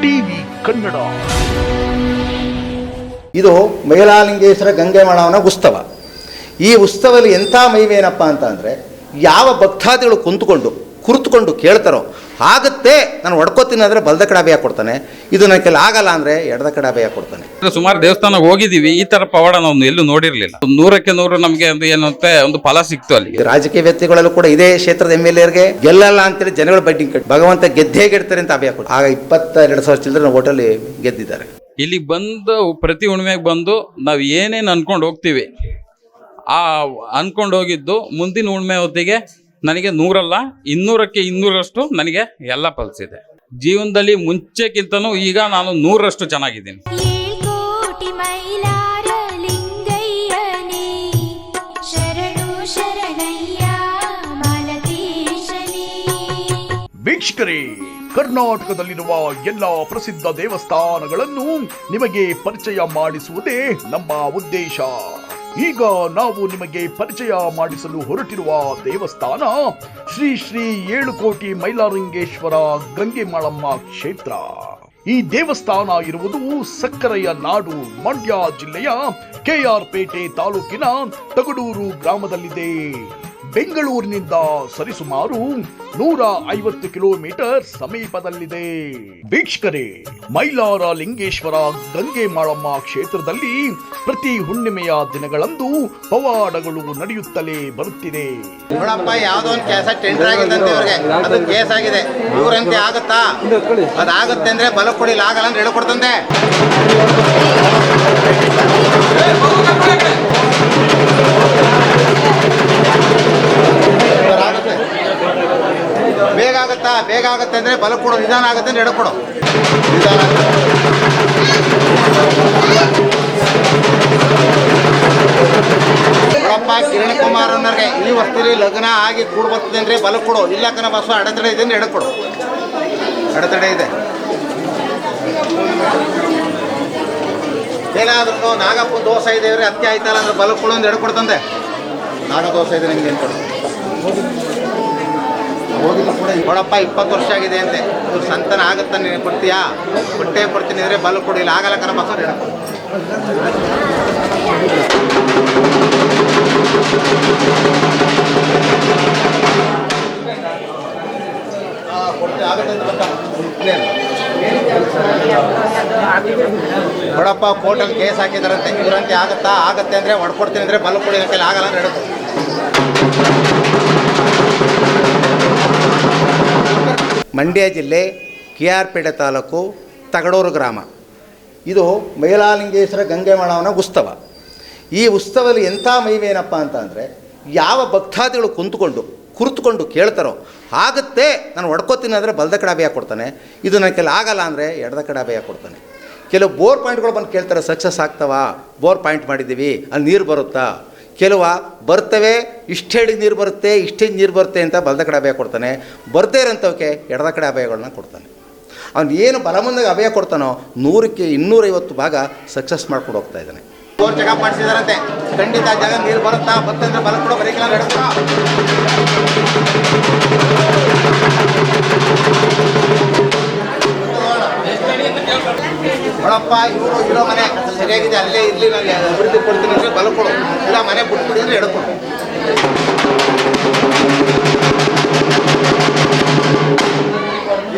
TV Kannada. ಇದು ಮೈಲಾಲಿಂಗೇಶ್ವರ ಮಾಡವನ ಉತ್ಸವ. ಈ ಉತ್ಸವದಲ್ಲಿ ಎಂಥ ಮೈವೇನಪ್ಪ ಅಂತ ಯಾವ ಭಕ್ತಾದಿಗಳು ಕುಂತ್ಕೊಂಡು ಕುರಿತುಕೊಂಡು ಕೇಳ್ತಾರೋ ಆಗುತ್ತೆ ನಾನು ಹೊಡ್ಕೋತೀನಿ ಅಂದರೆ ಬಲದ ಕಡೆ ಅಭಯ ಕೊಡ್ತಾನೆ? ಇದು ನನ್ನ ಕೆಲ ಆಗಲ್ಲ ಅಂದರೆ ಎಡದ ಕಡೆ ಅಭಯ ಕೊಡ್ತಾನೆ? ಸುಮಾರು ದೇವಸ್ಥಾನ ಹೋಗಿದ್ದೀವಿ ಈ ಥರ ಪವಾಡ ನಾವು ಎಲ್ಲೂ ನೋಡಿರಲಿಲ್ಲ. ನೂರಕ್ಕೆ ನೂರು ನಮಗೆ ಒಂದು ಏನಂತೆ ಒಂದು ಫಲ ಸಿಕ್ತು ಅಲ್ಲಿ. ರಾಜಕೀಯ ವ್ಯಕ್ತಿಗಳಲ್ಲೂ ಕೂಡ ಇದೇ ಕ್ಷೇತ್ರದ ಎಂ ಎಲ್ ಎರ್ಗೆ ಗೆಲ್ಲಲ್ಲ ಅಂತೇಳಿ ಜನಗಳು ಬಡ್ಡಿ ಕಟ್ಟಿ ಭಗವಂತ ಗೆದ್ದೇ ಗೆಡ್ತಾರೆ ಅಂತ ಅಭಯ ಕೊಟ್ಟು ಆಗ ಇಪ್ಪತ್ತೆರಡು ಸಾವಿರ ಚಿಲ್ಲರೆ ಹೋಟೆಲ್ ಗೆದ್ದಿದ್ದಾರೆ. ಇಲ್ಲಿ ಬಂದು ಪ್ರತಿ ಹುಣ್ಮೆಗೆ ಬಂದು ನಾವು ಏನೇನು ಅನ್ಕೊಂಡು ಹೋಗ್ತೀವಿ ಆ ಅನ್ಕೊಂಡು ಹೋಗಿದ್ದು ಮುಂದಿನ ಹುಣ್ಮೆ ಹೊತ್ತಿಗೆ ನನಗೆ ನೂರಲ್ಲ ಇನ್ನೂರಕ್ಕೆ ಇನ್ನೂರಷ್ಟು ನನಗೆ ಎಲ್ಲ ಫಲಿಸಿದೆ ಜೀವನದಲ್ಲಿ ಮುಂಚೆಕ್ಕಿಂತನೂ ಈಗ ನಾನು ನೂರರಷ್ಟು ಚೆನ್ನಾಗಿದ್ದೀನಿ. ವೀಕ್ಷಕರೇ ಕರ್ನಾಟಕದಲ್ಲಿರುವ ಎಲ್ಲ ಪ್ರಸಿದ್ಧ ದೇವಸ್ಥಾನಗಳನ್ನು ನಿಮಗೆ ಪರಿಚಯ ಮಾಡಿಸುವುದೇ ನಮ್ಮ ಉದ್ದೇಶ. ಈಗ ನಾವು ನಿಮಗೆ ಪರಿಚಯ ಮಾಡಿಸಲು ಹೊರಟಿರುವ ದೇವಸ್ಥಾನ ಶ್ರೀ ಶ್ರೀ ಏಳು ಕೋಟಿ ಮೈಲಾರಂಗೇಶ್ವರ ಗಂಗೆ ಮಾಳಮ್ಮ ಕ್ಷೇತ್ರ. ಈ ದೇವಸ್ಥಾನ ಇರುವುದು ಸಕ್ಕರೆಯ ನಾಡು, ಮಂಡ್ಯ ಜಿಲ್ಲೆಯ ಕೆಆರ್ ಪೇಟೆ ತಾಲೂಕಿನ ತಗಡೂರು ಗ್ರಾಮದಲ್ಲಿದೆ. ಬೆಂಗಳೂರಿನಿಂದ ಸರಿಸುಮಾರು ನೂರ ಐವತ್ತು ಕಿಲೋಮೀಟರ್ ಸಮೀಪದಲ್ಲಿದೆ. ವೀಕ್ಷಕರೇ, ಮೈಲಾರ ಲಿಂಗೇಶ್ವರ ಗಂಗೆ ಮಾಳಮ್ಮ ಕ್ಷೇತ್ರದಲ್ಲಿ ಪ್ರತಿ ಹುಣ್ಣಿಮೆಯ ದಿನಗಳಂದು ಪವಾಡಗಳು ನಡೆಯುತ್ತಲೇ ಬರುತ್ತಿದೆ. ನೋಡಪ್ಪ ಯಾವುದೋ ಒಂದು ಕೆಲಸ ಟೆಂಡರ್ ಆಗಿದ್ದಂತೆ ಇವ್ರಿಗೆ. ಅದು ಕೇಸ್ ಆಗಿದೆ. ಇವ್ರಂತೆ ಆಗುತ್ತಾ? ಅದಾಗುತ್ತೆ ಅಂದ್ರೆ ಬಲ ಕೊಡಿಲ್ಲ ಆಗಲ್ಲ ಅಂದ್ರೆ ಹೇಳ್ಕೊಡ್ತಂತೆ. ಆಗುತ್ತೆ ಅಂದ್ರೆ ಬಲ ಕೊಡೋ ನಿಧಾನ ಆಗುತ್ತೆ ಅಂದ್ರೆ ಎಡಕೊಡು ನಿಧಾನ ಅಪ್ಪ ಕಿರಣ್ ಕುಮಾರ್ ಅನ್ನೋರ್ಗೆ ಈ ವಸ್ತುಲಿ ಲಗ್ನ ಆಗಿ ಕೂಡ ಬರ್ತದೆ ಅಂದ್ರೆ ಬಲ ಕೊಡು. ಇಲ್ಲ ಕನ ಬಸ್ಸು ಅಡೆತಡೆ ಇದೆ ಅಂದ್ರೆ ಎಡಕೊಡು ಅಡೆತಡೆ ಇದೆ. ಏನಾದ್ರೂ ನಾಗಪ್ಪ ದೋಸೆ ಇದೆ ಇವ್ರೆ ಅತ್ಯ ಆಯ್ತಲ್ಲ ಅಂದ್ರೆ ಬಲ ಕೊಡು ಅಂದ್ರೆ ಎಡಕೊಡ್ತಂದೆ ನಾಗ ದೋಸೆ ಇದೆ ನಿಮ್ಗೆ ಏನು ಕೂಡ. ನೋಡಪ್ಪ, ಇಪ್ಪತ್ತು ವರ್ಷ ಆಗಿದೆ ಅಂತೆ. ಇವ್ರು ಸಂತಾನ ಆಗುತ್ತಾ ನೀನು ಕೊಡ್ತೀಯಾ? ಹೊಟ್ಟೆ ಕೊಡ್ತೀನಿ ಅಂದರೆ ಬಲ ಕೊಡಿಲ್ಲ. ಆಗಲ್ಲ ಕರ ಬಸ್ಸು ನೋಡಪ್ಪ, ಕೋರ್ಟಲ್ಲಿ ಕೇಸ್ ಹಾಕಿದಾರಂತೆ. ಇವರಂತೆ ಆಗುತ್ತಾ? ಆಗತ್ತೆ ಅಂದ್ರೆ ಹೊಡ್ಕೊಡ್ತೀನಿ ಅಂದ್ರೆ ಬಲ ಕೊಡಿ ಆಗಲ್ಲ ಹೇಳ್ಕೊ. ಮಂಡ್ಯ ಜಿಲ್ಲೆ ಕೆ ಆರ್ ಪೇಟೆ ತಾಲೂಕು ತಗಡೂರು ಗ್ರಾಮ. ಇದು ಮೈಲಾಲಿಂಗೇಶ್ವರ ಗಂಗೆ ಮಾಡವನ ಉತ್ಸವ ಈ ಉತ್ಸವದಲ್ಲಿ ಎಂಥ ಮೈವೇನಪ್ಪ ಅಂತ ಅಂದರೆ ಯಾವ ಭಕ್ತಾದಿಗಳು ಕುಂತ್ಕೊಂಡು, ಕುರ್ತ್ಕೊಂಡು ಕೇಳ್ತಾರೋ ಆಗುತ್ತೆ, ನಾನು ಹೊಡ್ಕೋತೀನಿ ಅಂದರೆ ಬಲದ ಕಡೆ ಅಭಯ ಕೊಡ್ತಾನೆ? ಇದು ನನ್ನ ಕೆಲ ಆಗಲ್ಲ ಅಂದರೆ ಎಡದ ಕಡೆ ಅಭಯ ಕೊಡ್ತಾನೆ? ಕೆಲವು ಬೋರ್ ಪಾಯಿಂಟ್ಗಳು ಬಂದು ಕೇಳ್ತಾರೆ ಸಕ್ಸಸ್ ಆಗ್ತವಾ ಬೋರ್ ಪಾಯಿಂಟ್ ಮಾಡಿದ್ದೀವಿ, ಅಲ್ಲಿ ನೀರು ಬರುತ್ತಾ? ಕೆಲವ ಬರ್ತವೆ, ಇಷ್ಟೇಳಿ ನೀರು ಬರುತ್ತೆ ಇಷ್ಟೇ ನೀರು ಬರುತ್ತೆ ಅಂತ ಬಲದ ಕಡೆ ಅಭಯ ಕೊಡ್ತಾನೆ. ಬರ್ತೇ ಇರೋಂಥವಕ್ಕೆ ಎಡದ ಕಡೆ ಅಭಯಗಳನ್ನ ಕೊಡ್ತಾನೆ. ಅವ್ನು ಏನು ಬಲ ಮುಂದಾಗ ಅಭಯ ಕೊಡ್ತಾನೋ ನೂರಕ್ಕೆ ಇನ್ನೂರೈವತ್ತು ಭಾಗ ಸಕ್ಸಸ್ ಮಾಡ್ಕೊಂಡು ಹೋಗ್ತಾ ಇದ್ದಾನೆ. ಮಾಡಿಸಿದಾರಂತೆ. ಖಂಡಿತ ಜಾಗ ನೀರು ಬರುತ್ತಾ ಬರ್ತಂದ್ರೆ ಬಲ ಕೂಡ ಬರೀಕಿಲ್ಲ ನೋಡಪ್ಪ, ಇವರು ಇರೋ ಮನೆ ಸರಿಯಾಗಿದೆ, ಅಲ್ಲೇ ಇರಲಿ, ನಾನು ಅಭಿವೃದ್ಧಿ ಕೊಡ್ತೀನಿ ಅಂದರೆ ಬಲ ಕೊಡು. ಇಲ್ಲ, ಮನೆ ಬಿಟ್ಬಿಡಿ ಅಂದರೆ ಎಡ್ಕೊಡು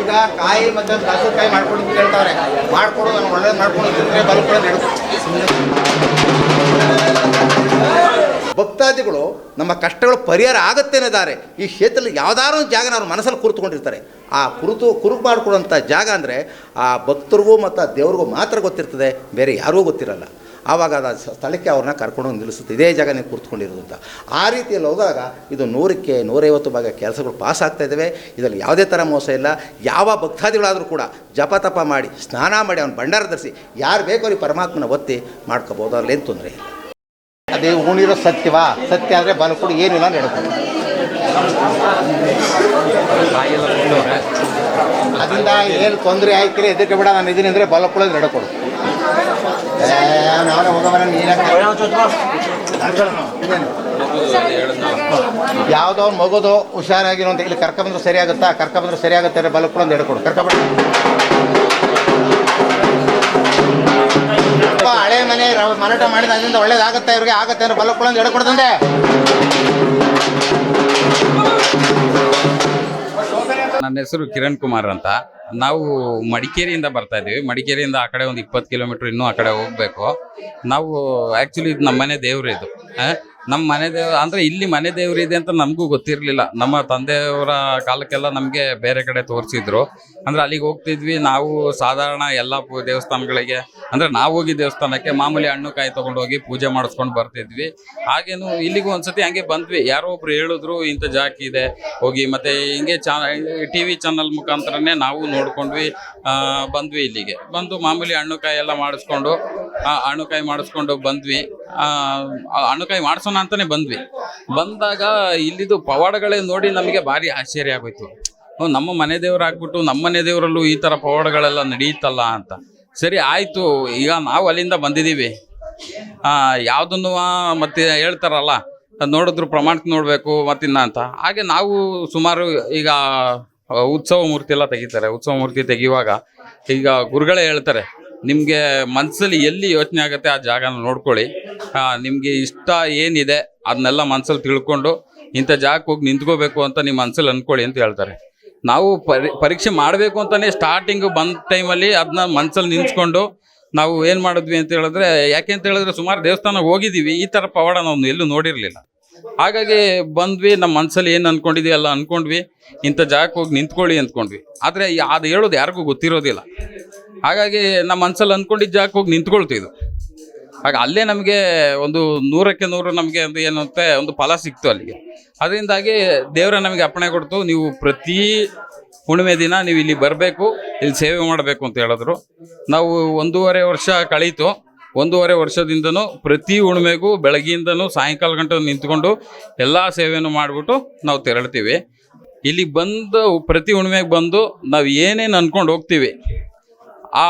ಈಗ ಕಾಯಿ ಮತ್ತು ಕಾಸು ಕಾಯಿ ಮಾಡ್ಕೊಂಡು ಅಂತ ಹೇಳ್ತಾವ್ರೆ. ಮಾಡ್ಕೊಡು, ನಾನು ಒಳ್ಳೇದು ಮಾಡ್ಕೊಂಡು ತಿಂದರೆ ಬಲ ಭಕ್ತಾದಿಗಳು ನಮ್ಮ ಕಷ್ಟಗಳು ಪರಿಹಾರ ಆಗುತ್ತೆ ಅನ್ನೋದಾರೆ ಈ ಕ್ಷೇತ್ರದಲ್ಲಿ ಯಾವ್ದಾದ್ರು ಒಂದು ಜಾಗನ ಅವ್ರ ಮನಸ್ಸಲ್ಲಿ ಕುರಿತುಕೊಂಡಿರ್ತಾರೆ. ಆ ಕುರುತು, ಕುರುಕು ಮಾಡಿಕೊಡುವಂಥ ಜಾಗ ಅಂದರೆ ಆ ಭಕ್ತರಿಗೂ ಮತ್ತು ಆ ದೇವ್ರಿಗೂ ಮಾತ್ರ ಗೊತ್ತಿರ್ತದೆ, ಬೇರೆ ಯಾರಿಗೂ ಗೊತ್ತಿರಲ್ಲ. ಆವಾಗ ಅದು ಸ್ಥಳಕ್ಕೆ ಅವ್ರನ್ನ ಕರ್ಕೊಂಡು ನಿಲ್ಲಿಸುತ್ತೆ. ಇದೇ ಜಾಗ ನೀವು ಕುರಿತುಕೊಂಡಿರೋದು ಅಂತ. ಆ ರೀತಿಯಲ್ಲಿ ಹೋದಾಗ ಇದು ನೂರಕ್ಕೆ ನೂರೈವತ್ತು ಭಾಗ ಕೆಲಸಗಳು ಪಾಸ್ ಆಗ್ತಾ ಇದ್ದಾವೆ. ಇದರಲ್ಲಿ ಯಾವುದೇ ಥರ ಮೋಸ ಇಲ್ಲ. ಯಾವ ಭಕ್ತಾದಿಗಳಾದರೂ ಕೂಡ ಜಪ ತಪ ಮಾಡಿ, ಸ್ನಾನ ಮಾಡಿ ಅವ್ನ ಭಂಡಾರ ಧರಿಸಿ, ಯಾರು ಬೇಕೋ ಅವ್ರಿಗೆ ಪರಮಾತ್ಮನ ಒತ್ತಿ ಮಾಡ್ಕೋಬೋದು. ಅಲ್ಲೇನು ತೊಂದರೆ ಇಲ್ಲ. ಅದೇ ಉಣಿರೋ ಸತ್ಯವಾ? ಸತ್ಯ ಆದರೆ ಬಲಕೊಡು ಏನಿಲ್ಲ ಹೇಳ್ಕೊಂಡು. ಅದರಿಂದ ಏನು ತೊಂದರೆ ಆಯ್ತಿಲ್ಲ ಎದಕ್ಕೆ ಬಿಡ ನಾನು ಇದೀನಿ ಅಂದರೆ ಬಲ ಕೊಡೋದು ನಡ್ಕೊಡು ಹೋಗೋವರ ಯಾವುದೋ ಒಂದು ಮಗುದು ಹುಷಾರಾಗಿರೋ ಅಂತ ಇಲ್ಲಿ ಕರ್ಕೊಂಬಂದ್ರೆ ಸರಿ ಆಗುತ್ತಾ? ಕರ್ಕೊಂಬಂದ್ರೆ ಸರಿ ಆಗುತ್ತೆ ಅಂದ್ರೆ ಬಲಕ್ಕೆ ಕರ್ಕ ಎಡ್ಕೊಡು ಹಳೆ ಮಾರಾಟ ಮಾಡಿದ ಅದರಿಂದ ಒಳ್ಳೇದಾಗತ್ತೆ, ಇವ್ರಿಗೆ ಆಗತ್ತೆ ಅಂದ್ರೆ ಬಲ ಒಂದು ಹೇಳ್ಕೊಡ್ತಂದೆ ನನ್ನ ಹೆಸರು ಕಿರಣ್ ಕುಮಾರ್ ಅಂತ. ನಾವು ಮಡಿಕೇರಿಯಿಂದ ಬರ್ತಾ ಇದೀವಿ ಮಡಿಕೇರಿಯಿಂದ ಆ ಕಡೆ ಒಂದು ಇಪ್ಪತ್ತು ಕಿಲೋಮೀಟರ್ ಇನ್ನೂ ಆ ಕಡೆ ಹೋಗ್ಬೇಕು. ನಾವು ಆ್ಯಕ್ಚುಲಿ ಇದು ನಮ್ಮ ಮನೆ ದೇವ್ರು ಇದು. ನಮ್ಮ ಮನೆ ದೇವ್ರ ಅಂದ್ರೆ ಇಲ್ಲಿ ಮನೆ ದೇವ್ರ ಇದೆ ಅಂತ ನಮಗೂ ಗೊತ್ತಿರಲಿಲ್ಲ. ನಮ್ಮ ತಂದೆಯವರ ಕಾಲಕ್ಕೆಲ್ಲ ನಮಗೆ ಬೇರೆ ಕಡೆ ತೋರಿಸಿದ್ರು. ಅಂದ್ರೆ ಅಲ್ಲಿಗೆ ಹೋಗ್ತಿದ್ವಿ ನಾವು ಸಾಧಾರಣ ಎಲ್ಲ ದೇವಸ್ಥಾನಗಳಿಗೆ ಅಂದ್ರೆ ನಾವು ಹೋಗಿ ದೇವಸ್ಥಾನಕ್ಕೆ ಮಾಮೂಲಿ ಹಣ್ಣು ಕಾಯಿ ತಗೊಂಡೋಗಿ ಹೋಗಿ ಪೂಜೆ ಮಾಡಿಸ್ಕೊಂಡು ಬರ್ತಿದ್ವಿ. ಹಾಗೇನು ಇಲ್ಲಿಗೂ ಒಂದ್ಸತಿ ಹಂಗೆ ಬಂದ್ವಿ. ಯಾರೋ ಒಬ್ರು ಹೇಳಿದ್ರು ಇಂಥ ಜಾಕ್ ಇದೆ ಹೋಗಿ. ಮತ್ತೆ ಹಿಂಗೆ ಟಿ ವಿ ಚಾನಲ್ ಮುಖಾಂತರನೇ ನಾವು ನೋಡ್ಕೊಂಡ್ವಿ ಬಂದ್ವಿ ಇಲ್ಲಿಗೆ. ಬಂದು ಮಾಮೂಲಿ ಹಣ್ಣು ಕಾಯಿ ಎಲ್ಲ ಮಾಡಿಸ್ಕೊಂಡು ಆ, ಹಣ್ಣು ಕಾಯಿ ಮಾಡಿಸ್ಕೊಂಡು ಬಂದ್ವಿ. ಆ, ಆ ಮಾಡಿಸೋಣ ಅಂತಾನೆ ಬಂದ್ವಿ. ಬಂದಾಗ ಇಲ್ಲಿದು ಪವಾಡಗಳೇ ನೋಡಿ ನಮಗೆ ಭಾರಿ ಆಶ್ಚರ್ಯ ಆಗೋಯ್ತು. ನಮ್ಮ ಮನೆ ದೇವರಾಗ್ಬಿಟ್ಟು ನಮ್ಮ ಮನೆ ದೇವರಲ್ಲೂ ಈ ಥರ ಪವಾಡಗಳೆಲ್ಲ ನಡೆಯುತ್ತಲ್ಲ ಅಂತ. ಸರಿ, ಆಯಿತು. ಈಗ ನಾವು ಅಲ್ಲಿಂದ ಬಂದಿದ್ದೀವಿ ಯಾವುದನ್ನು ಮತ್ತೆ ಹೇಳ್ತಾರಲ್ಲ, ನೋಡಿದ್ರು ಪ್ರಮಾಣಕ್ಕೆ ನೋಡಬೇಕು, ಮತ್ತಿನ್ನ ಅಂತ. ಹಾಗೆ ನಾವು ಸುಮಾರು ಈಗ ಉತ್ಸವ ಮೂರ್ತಿ ಎಲ್ಲ ತೆಗಿತಾರೆ. ಉತ್ಸವ ಮೂರ್ತಿ ತೆಗೆಯುವಾಗ ಈಗ ಗುರುಗಳೇ ಹೇಳ್ತಾರೆ ನಿಮಗೆ ಮನಸ್ಸಲ್ಲಿ ಎಲ್ಲಿ ಯೋಚನೆ ಆಗುತ್ತೆ ಆ ಜಾಗನ ನೋಡ್ಕೊಳ್ಳಿ. ನಿಮಗೆ ಇಷ್ಟ ಏನಿದೆ ಅದನ್ನೆಲ್ಲ ಮನಸ್ಸಲ್ಲಿ ತಿಳ್ಕೊಂಡು ಇಂಥ ಜಾಗಕ್ಕೆ ಹೋಗಿ ನಿಂತ್ಕೋಬೇಕು ಅಂತ ನಿಮ್ಮ ಮನಸ್ಸಲ್ಲಿ ಅಂದ್ಕೊಳ್ಳಿ ಅಂತ ಹೇಳ್ತಾರೆ. ನಾವು ಪರಿ, ಪರೀಕ್ಷೆ ಮಾಡಬೇಕು ಅಂತಲೇ ಸ್ಟಾರ್ಟಿಂಗ್ ಬಂದ ಟೈಮಲ್ಲಿ ಅದನ್ನ ಮನಸ್ಸಲ್ಲಿ ನಿಂತ್ಕೊಂಡು ನಾವು ಏನು ಮಾಡಿದ್ವಿ ಅಂತ ಹೇಳಿದ್ರೆ, ಯಾಕೆ ಅಂತ ಹೇಳಿದ್ರೆ ಸುಮಾರು ದೇವಸ್ಥಾನ ಹೋಗಿದ್ದೀವಿ, ಈ ಥರ ಪವಾಡ ನಾವು ಎಲ್ಲೂ ನೋಡಿರಲಿಲ್ಲ. ಹಾಗಾಗಿ ಬಂದ್ವಿ, ನಮ್ಮ ಮನಸ್ಸಲ್ಲಿ ಏನು ಅನ್ಕೊಂಡಿದ್ವಿ ಎಲ್ಲ ಅನ್ಕೊಂಡ್ವಿ, ಇಂಥ ಜಾಗಕ್ಕೆ ಹೋಗಿ ನಿಂತ್ಕೊಳ್ಳಿ ಅಂದ್ಕೊಂಡ್ವಿ. ಆದರೆ ಅದು ಹೇಳೋದು ಯಾರಿಗೂ ಗೊತ್ತಿರೋದಿಲ್ಲ. ಹಾಗಾಗಿ ನಮ್ಮ ಮನ್ಸಲ್ಲಿ ಅಂದ್ಕೊಂಡಿದ್ದ ಜಾಗಕ್ಕೆ ಹೋಗಿ ನಿಂತ್ಕೊಳ್ತಿದ್ವು ಆಗ ಅಲ್ಲೇ ನಮಗೆ ಒಂದು ನೂರಕ್ಕೆ ನೂರು ನಮಗೆ ಒಂದು ಏನಂತೆ ಒಂದು ಫಲ ಸಿಕ್ತು ಅಲ್ಲಿಗೆ. ಅದರಿಂದಾಗಿ ದೇವರ ನಮಗೆ ಅಪ್ಪಣೆ ಕೊಡ್ತು. ನೀವು ಪ್ರತಿ ಹುಣ್ಣಿಮೆ ದಿನ ನೀವು ಇಲ್ಲಿ ಬರಬೇಕು, ಇಲ್ಲಿ ಸೇವೆ ಮಾಡಬೇಕು ಅಂತ ಹೇಳಿದ್ರು. ನಾವು ಒಂದೂವರೆ ವರ್ಷ ಕಳೀತು. ಒಂದೂವರೆ ವರ್ಷದಿಂದನೂ ಪ್ರತಿ ಹುಣ್ಣಿಮೆಗೂ ಬೆಳಗ್ಗೆಯಿಂದನೂ ಸಾಯಂಕಾಲ ಗಂಟೆ ನಿಂತ್ಕೊಂಡು ಎಲ್ಲ ಸೇವೆಯನ್ನು ಮಾಡಿಬಿಟ್ಟು ನಾವು ತೆರಳ್ತೀವಿ. ಇಲ್ಲಿ ಬಂದು ಪ್ರತಿ ಹುಣ್ಣಿಮೆಗೆ ಬಂದು ನಾವು ಏನೇನು ಅಂದ್ಕೊಂಡು ಹೋಗ್ತೀವಿ ಆ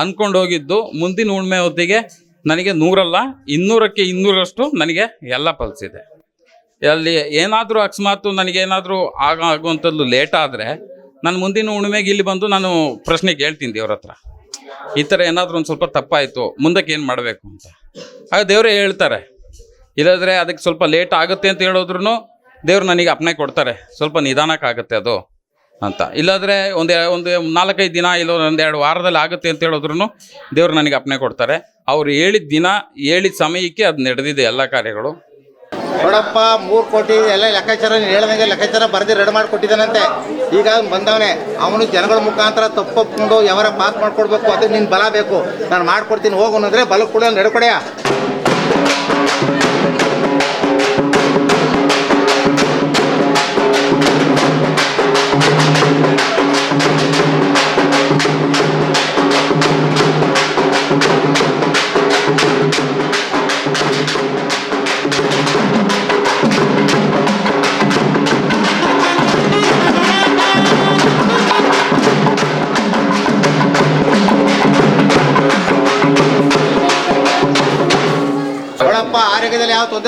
ಅನ್ಕೊಂಡು ಹೋಗಿದ್ದು ಮುಂದಿನ ಹುಣ್ಮೆ ಹೊತ್ತಿಗೆ ನನಗೆ ನೂರಲ್ಲ, ಇನ್ನೂರಕ್ಕೆ ಇನ್ನೂರಷ್ಟು ನನಗೆ ಎಲ್ಲ ಫಲಿಸಿದೆ ಅಲ್ಲಿ ಏನಾದರೂ ಅಕಸ್ಮಾತ್ ನನಗೇನಾದರೂ ಆಗ ಆಗುವಂಥದ್ದು ಲೇಟ್ ಆದರೆ ನಾನು ಮುಂದಿನ ಹುಣ್ಮೆಗೆ ಇಲ್ಲಿ ಬಂದು ನಾನು ಪ್ರಶ್ನೆ ಕೇಳ್ತೀನಿ ದೇವ್ರ ಹತ್ರ. ಈ ಥರ ಏನಾದರೂ ಒಂದು ಸ್ವಲ್ಪ ತಪ್ಪಾಯಿತು, ಮುಂದಕ್ಕೆ ಏನು ಮಾಡಬೇಕು ಅಂತ. ಆಗ ದೇವರೇ ಹೇಳ್ತಾರೆ, ಇಲ್ಲದ್ರೆ ಅದಕ್ಕೆ ಸ್ವಲ್ಪ ಲೇಟ್ ಆಗುತ್ತೆ ಅಂತ ಹೇಳಿದ್ರು ದೇವ್ರು ನನಗೆ ಅಪ್ನೆ ಕೊಡ್ತಾರೆ, ಸ್ವಲ್ಪ ನಿಧಾನಕ್ಕಾಗುತ್ತೆ ಅದು. ಅಂತ. ಇಲ್ಲಾದರೆ ಒಂದು ಒಂದು ನಾಲ್ಕೈದು ದಿನ ಇಲ್ಲ ಎರಡು ವಾರದಲ್ಲಿ ಆಗುತ್ತೆ ಅಂತ ಹೇಳಿದ್ರು ದೇವರು ನನಗೆ ಅಪ್ಪಣೆ ಕೊಡ್ತಾರೆ. ಅವ್ರು ಹೇಳಿದ ದಿನ, ಹೇಳಿದ ಸಮಯಕ್ಕೆ ಅದು ನಡೆದಿದೆ ಎಲ್ಲ ಕಾರ್ಯಗಳು. ನೋಡಪ್ಪ, ಮೂರು ಕೋಟಿ ಎಲ್ಲ ಲೆಕ್ಕಾಚಾರ ಹೇಳ್ದಂಗೆ ಲೆಕ್ಕಾಚಾರ ಬರೆದು ರೆಡಿ ಮಾಡಿಕೊಟ್ಟಿದ್ದಾನಂತೆ ಈಗ ಬಂದವನೇ, ಅವನು ಜನಗಳ ಮುಖಾಂತರ ತಪ್ಪೊಪ್ಕೊಂಡು ಯಾವಾರ ಪಾಸ್ ಮಾಡ್ಕೊಡ್ಬೇಕು ಅದಕ್ಕೆ ನಿನ್ನ ಬಲ ಬೇಕು. ನಾನು ಮಾಡ್ಕೊಡ್ತೀನಿ, ಹೋಗು ಅಂದರೆ ಬಲ ಕೂಡ ನಡ್ಕೊಡೆಯ?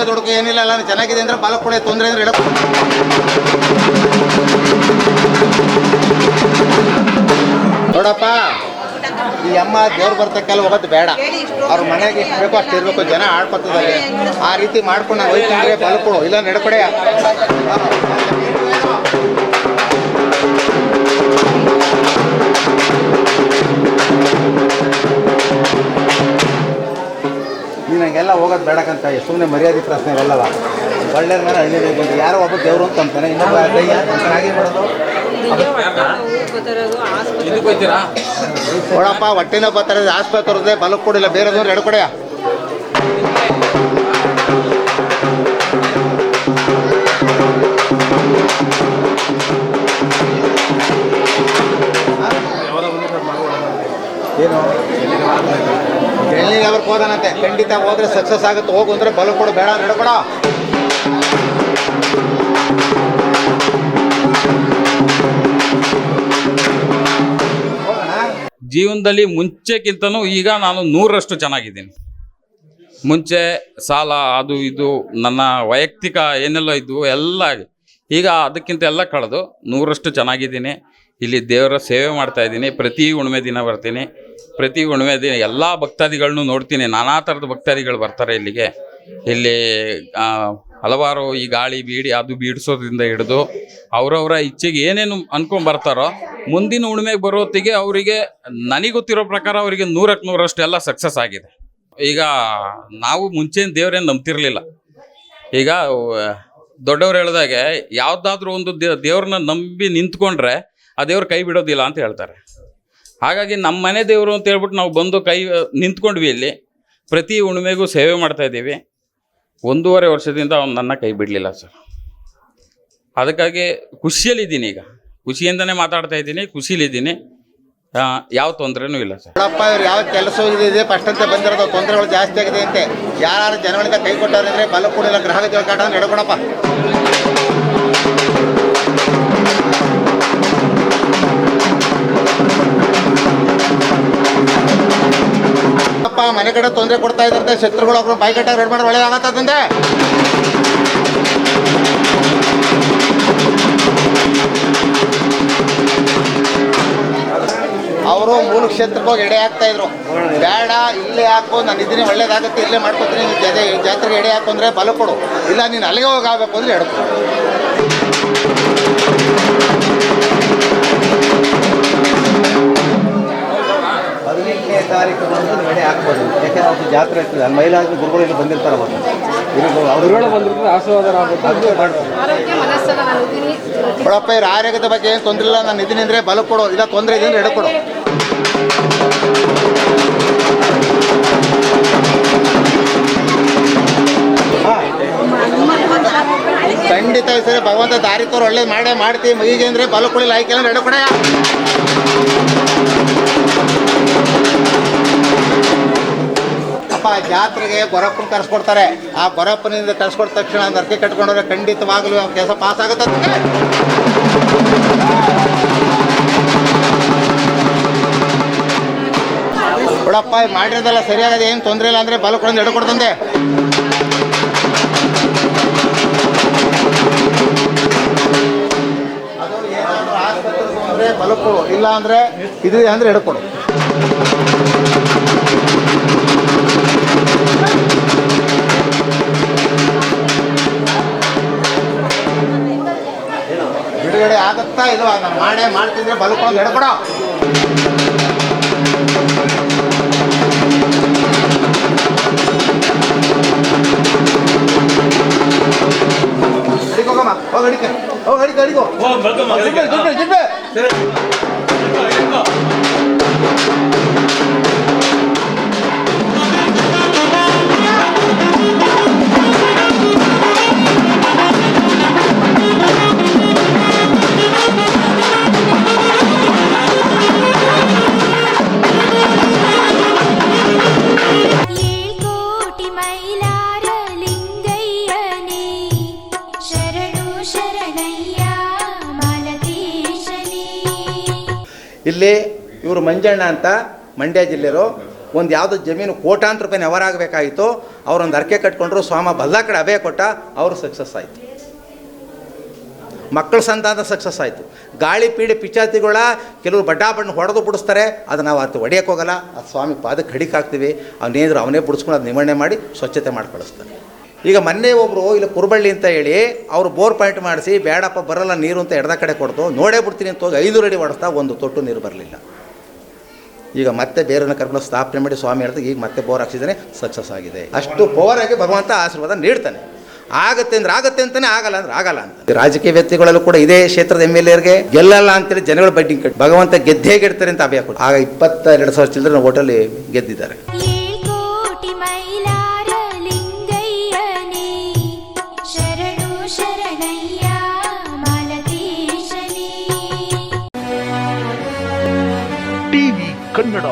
ತೊಡಕು ಏನಿಲ್ಲ ಅಲ್ಲ ಚೆನ್ನಾಗಿದೆ ಅಂದ್ರೆ ಬಲ ಕೊಡೆ ತೊಂದರೆ ಅಂದ್ರೆ ಇಡಕ್ಕೆ ನೋಡಪ್ಪ, ಈ ಅಮ್ಮ ದೇವ್ರು ಬರ್ತಕ್ಕೆಲ್ಲ ಹೋಗೋದು ಬೇಡ. ಅವ್ರ ಮನೆಗೆ ಎಷ್ಟು ಬೇಕೋ ಅಷ್ಟು ಇರಬೇಕು, ಜನ ಆಡ್ಕೊತದಲ್ಲಿ ಆ ರೀತಿ ಮಾಡ್ಕೊಂಡು ಬಲ ಕೊಡು ಇಲ್ಲ, ನಡ್ಕೊಡೆ. ಹಂಗೆಲ್ಲ ಹೋಗೋದು ಬೇಡಕ್ಕಂತ ಸುಮ್ಮನೆ ಮರ್ಯಾದೆ ಪ್ರಶ್ನೆ ಎಲ್ಲವ ಒಳ್ಳೆ ಮೇಲೆ ಹಳ್ಳಿ ಅಂತ. ಯಾರೋ ಒಬ್ಬ ದೇವರು ಅಂತ ಅಂತಾನೆ ಇನ್ನೊಬ್ಬ ಹೊಡಪ್ಪ ಹಾಗೆ ಮಾಡೋದು. ನೋಡಪ್ಪ ಹೊಟ್ಟೆನ ಬರ್ತಾರೆ ಆಸ್ಪತ್ರೆ ಬಲಕ್ಕೆ ಕೊಡಿಲ್ಲ ಬೇರೆ ಎರಡು ಎಡ್ಕೊಡೆಯ ಹೋದಾನಂತೆ ಖಂಡಿತ ಹೋದ್ರೆ ಸಕ್ಸಸ್ ಆಗುತ್ತೆ. ಹೋಗು ಅಂದ್ರೆ ಬಲ ಕೊಡು. ಬೇಡ ನಡ್ಕೊಡ ಜೀವನದಲ್ಲಿ ಮುಂಚೆಕ್ಕಿಂತನೂ ಈಗ ನಾನು ನೂರರಷ್ಟು ಚೆನ್ನಾಗಿದ್ದೀನಿ. ಮುಂಚೆ ಸಾಲ, ಅದು ಇದು, ನನ್ನ ವೈಯಕ್ತಿಕ ಏನೆಲ್ಲ ಇದ್ವು, ಎಲ್ಲ ಈಗ ಅದಕ್ಕಿಂತ ಎಲ್ಲ ಕಳೆದು ನೂರಷ್ಟು ಚೆನ್ನಾಗಿದ್ದೀನಿ. ಇಲ್ಲಿ ದೇವರ ಸೇವೆ ಮಾಡ್ತಾ ಇದ್ದೀನಿ. ಪ್ರತಿ ಹುಣ್ಮೆ ದಿನ ಬರ್ತೀನಿ. ಪ್ರತಿ ಹುಣ್ಣಿಮೆ ದಿನ ಎಲ್ಲ ಭಕ್ತಾದಿಗಳನ್ನೂ ನೋಡ್ತೀನಿ. ನಾನಾ ಥರದ ಭಕ್ತಾದಿಗಳು ಬರ್ತಾರೆ ಇಲ್ಲಿಗೆ. ಇಲ್ಲಿ ಹಲವಾರು ಈ ಗಾಳಿ ಬೀಡಿ ಅದು ಬೀಡಿಸೋದ್ರಿಂದ ಹಿಡಿದು ಅವರವರ ಇಚ್ಛೆಗೆ ಏನೇನು ಅನ್ಕೊಂಡು ಬರ್ತಾರೋ ಮುಂದಿನ ಉಣ್ಮೆಗೆ ಬರೋತ್ತಿಗೆ ಅವರಿಗೆ ನನಗೆ ಗೊತ್ತಿರೋ ಪ್ರಕಾರ ಅವರಿಗೆ ನೂರಕ್ಕೆ ನೂರಷ್ಟು ಎಲ್ಲ ಸಕ್ಸಸ್ ಆಗಿದೆ. ಈಗ ನಾವು ಮುಂಚೆನ ದೇವರೇನು ನಂಬ್ತಿರ್ಲಿಲ್ಲ. ಈಗ ದೊಡ್ಡವ್ರು ಹೇಳಿದಾಗೆ ಯಾವುದಾದ್ರೂ ಒಂದು ದೇವ್ರನ್ನ ನಂಬಿ ನಿಂತ್ಕೊಂಡ್ರೆ ಆ ದೇವ್ರು ಕೈ ಬಿಡೋದಿಲ್ಲ ಅಂತ ಹೇಳ್ತಾರೆ. ಹಾಗಾಗಿ ನಮ್ಮ ಮನೆ ದೇವರು ಅಂತ ಹೇಳ್ಬಿಟ್ಟು ನಾವು ಬಂದು ಕೈ ನಿಂತ್ಕೊಂಡ್ವಿ ಇಲ್ಲಿ. ಪ್ರತಿ ಹುಣ್ಮೆಗೂ ಸೇವೆ ಮಾಡ್ತಾ ಇದ್ದೀವಿ. ಒಂದೂವರೆ ವರ್ಷದಿಂದ ಅವ್ನು ನನ್ನ ಕೈ ಬಿಡಲಿಲ್ಲ ಸರ್. ಅದಕ್ಕಾಗಿ ಖುಷಿಯಲ್ಲಿದ್ದೀನಿ ಈಗ. ಖುಷಿಯಿಂದನೇ ಮಾತಾಡ್ತಾ ಇದ್ದೀನಿ ಖುಷಿಲಿದ್ದೀನಿ ಯಾವ ತೊಂದರೆನೂ ಇಲ್ಲ ಸರ್. ಅಪ್ಪ ಇವ್ರು ಯಾವ ಕೆಲಸ ಇದೆ ಫಸ್ಟ್ ಅಂತ ಬಂದಿರೋದು, ತೊಂದರೆಗಳು ಜಾಸ್ತಿ ಆಗಿದೆ ಅಂತೆ. ಯಾರು ಜನಗಳಿಂದ ಕೈ ಕೊಟ್ಟಾರೆ ಅಂದರೆ ಬಲ ಕೂಡ ಗ್ರಹದ ತಿಳ್ಕಾಟ ಅಂತ ನಡ್ಕೊಳಪ್ಪ. ಕಡೆ ತೊಂದರೆ ಕೊಡ್ತಾ ಇದ್ದಂತೆ ಶತ್ರುಗಳು ಅವ್ರನ್ನ ಬಾಯಿ ಕಟ್ಟಾಗ ರೆಡ್ ಮಾಡಿ ಒಳ್ಳೇದಾಗತ್ತಂತೆ ಅವರು ಮೂಲ ಕ್ಷೇತ್ರಕ್ಕೆ ಹೋಗಿ ಎಡೆ ಹಾಕ್ತಾ ಇದ್ರು. ಬೇಡ, ಇಲ್ಲೇ ಹಾಕು, ನಾನು ಇದನ್ನೇ ಒಳ್ಳೇದಾಗುತ್ತೆ, ಇಲ್ಲೇ ಮಾಡ್ಕೊತೀನಿ ಜೊತೆ ಜಾತ್ರೆಗೆ ಎಡೆ ಹಾಕು ಅಂದ್ರೆ ಬಲ ಕೊಡು. ಇಲ್ಲ, ನೀನು ಅಲ್ಲಿಗೆ ಹೋಗಬೇಕು ಅಂದ್ರೆ ಎಡ್ಕೊ. ಹದಿನೆಂಟನೇ ತಾರೀಕು ಬಂದು ನಡೆ ಹಾಕ್ಬೋದು. ಯಾಕೆಂದ್ರೆ ಅವ್ರದ್ದು ಜಾತ್ರೆ ಇರ್ತದೆ. ಅಲ್ಲಿ ಮಹಿಳಾ ಗುರುಗಳು ಇಲ್ಲಿ ಬಂದಿರ್ತಾರೆ ಅವರು ಅವ್ರುಗಳು ಬಂದಿರ್ತಾರೆ ಆಶೀರ್ವಾದ ಕೊಡಪ್ಪ ಇವ್ರ ಆರೋಗ್ಯದ ಬಗ್ಗೆ ಏನು ತೊಂದರೆ ಇಲ್ಲ ನಾನು ಇದೀನಿ ಅಂದರೆ ಬಲ ಕೊಡೋ ಇಲ್ಲ ತೊಂದರೆ ಇದೆ ಅಂದ್ರೆ ಎಡೆ ಕೊಡು ಖಂಡಿತ ಸರಿ ಭಗವಂತ ದಾರಿ ತೋರು ಒಳ್ಳೇದು ಮಾಡೇ ಮಾಡ್ತೀವಿ ಮೈಗೆ ಅಂದರೆ ಬಲ ಕೊಡಿಲ್ಲ ಆಯ್ಕೆ ಅಂದ್ರೆ ಎಡೆ ಜಾತ್ರೆಗೆ ಗೊರಪ್ಪನ ಕರೆಸ್ಕೊಡ್ತಾರೆ. ಆ ಗೊರಪ್ಪನಿಂದ ಕರೆಸ್ಕೊಡ್ ತಕ್ಷಣ ನರಕೆ ಕಟ್ಕೊಂಡ್ರೆ ಖಂಡಿತವಾಗ್ಲೂ ಅವ್ನ ಕೆಲಸ ಪಾಸ್ ಆಗುತ್ತೆ ಬಿಡಪ್ಪ ಮಾಡಿರೋದೆಲ್ಲ ಸರಿಯಾಗದೆ, ಏನು ತೊಂದರೆ ಇಲ್ಲ ಅಂದ್ರೆ ಬಲ ಕೊಡೋದು ಎಡೆ ಕೊಡ್ತಂದೆ ಅದು ಏನಾದ್ರು ಆಸ್ಪತ್ರೆಗೆ ಹೋದ್ರೆ ಬಲ ಇಲ್ಲ ಅಂದ್ರೆ ಇದು ಅಂದ್ರೆ ಎಡೆ ಬಿಡುಗಡೆ ಆಗುತ್ತಾ ಇದು ನಾನು ಮಾಡೇ ಮಾಡ್ತಿದ್ರೆ ಬಲ್ಕೊಂಡು ಎಡ್ಕೊಡೋ. ಹೋಗಮ್ಮ ಹೋಗಿ ಅಡಿಕೆ ಹೋಗಿ ಅಡಿಕೆ ಅಡಿಗೋ. ಜಿಡ್ಬೆ, ಜಿಡ್ಬೆ, ಜಿಡ್ಬೆ. ಇಲ್ಲಿ ಇವರು ಮಂಜಣ್ಣ ಅಂತ ಮಂಡ್ಯ ಜಿಲ್ಲೆಯರು ಒಂದು ಯಾವುದೋ ಜಮೀನು ಕೋಟಾಂತರ ರೂಪಾಯಿ ಆಗಬೇಕಾಗಿತ್ತು ಅವರೊಂದು ಅರ್ಕೆ ಕಟ್ಕೊಂಡ್ರು, ಸ್ವಾಮ ಬಲ್ಲ ಕಡೆ ಅಭಯ ಕೊಟ್ಟ, ಅವರು ಸಕ್ಸಸ್ ಆಯಿತು. ಮಕ್ಕಳ ಸಂತಾನ ಸಕ್ಸಸ್ ಆಯಿತು. ಗಾಳಿ ಪೀಡೆ ಪಿಚಾತಿಗಳ ಕೆಲವರು ಬಡ್ಡಾ ಬಣ್ಣ ಹೊಡೆದು ಬಿಡಿಸ್ತಾರೆ, ಅದು ನಾವು ಅದು ಹೊಡೆಯೋಕ್ಕೋಗಲ್ಲ ಆ ಸ್ವಾಮಿ ಪಾದಕ್ಕೆ ಕಡಿಕಾಕ್ತೀವಿ ಅವನೇದ್ರು ಅವನೇ ಬಿಡಿಸ್ಕೊಂಡು ಅದು ನಿವಾರಣೆ ಮಾಡಿ ಸ್ವಚ್ಛತೆ ಮಾಡಿ ಕಳಿಸ್ತಾನೆ ಈಗ ಮೊನ್ನೆ ಒಬ್ಬರು ಇಲ್ಲಿ ಕುರುಬಳ್ಳಿ ಅಂತ ಹೇಳಿ, ಅವರು ಬೋರ್ ಪಾಯಿಂಟ್ ಮಾಡಿಸಿ, ಬೇಡಪ್ಪ, ಬರಲ್ಲ, ನೀರು ಅಂತ ಎಡದ ಕಡೆ ಕೊಡ್ತು, ನೋಡೇ ಬಿಡ್ತೀನಿ ಅಂತ ಹೋಗಿ ಐದು ಅಡಿ ಹೊಡೆಸ್ತಾ ಒಂದು ತೊಟ್ಟು ನೀರು ಬರಲಿಲ್ಲ. ಈಗ ಮತ್ತೆ ಬೇರೆಯವ್ರನ್ನ ಕರ್ಕೊಂಡು ಸ್ಥಾಪನೆ ಮಾಡಿ ಸ್ವಾಮಿ ಹೇಳ್ದಾಗ ಈಗ ಮತ್ತೆ ಬೋರ್ ಹಾಕ್ಸಿದ್ದಾನೆ ಸಕ್ಸಸ್ ಆಗಿದೆ. ಅಷ್ಟು ಪವರ್ ಆಗಿ ಭಗವಂತ ಆಶೀರ್ವಾದ ನೀಡ್ತಾನೆ. ಆಗತ್ತೆ ಅಂದ್ರೆ ಆಗತ್ತೆ ಅಂತಾನೆ ಆಗಲ್ಲ ಅಂದ್ರೆ ಆಗಲ್ಲ ಅಂತ. ರಾಜಕೀಯ ವ್ಯಕ್ತಿಗಳಲ್ಲೂ ಕೂಡ ಇದೇ ಕ್ಷೇತ್ರದ ಎಂ ಎಲ್ ಎರ್ಗೆ ಗೆಲ್ಲಲ್ಲ ಅಂತೇಳಿ ಜನಗಳು ಬಡ್ಡಿ ಕಟ್ಟಿ, ಭಗವಂತ ಗೆದ್ದೇ ಗೆಡ್ತಾರೆ ಅಂತ ಅಭಿಯಾನ ಆಗ ಆಗ ಇಪ್ಪತ್ತೆರಡು ಸಾವಿರ ಚಿಲ್ಲರೆ ಹೋಟೆಲ್ ಗೆದ್ದಿದ್ದಾರೆ. ಕನ್ನಡ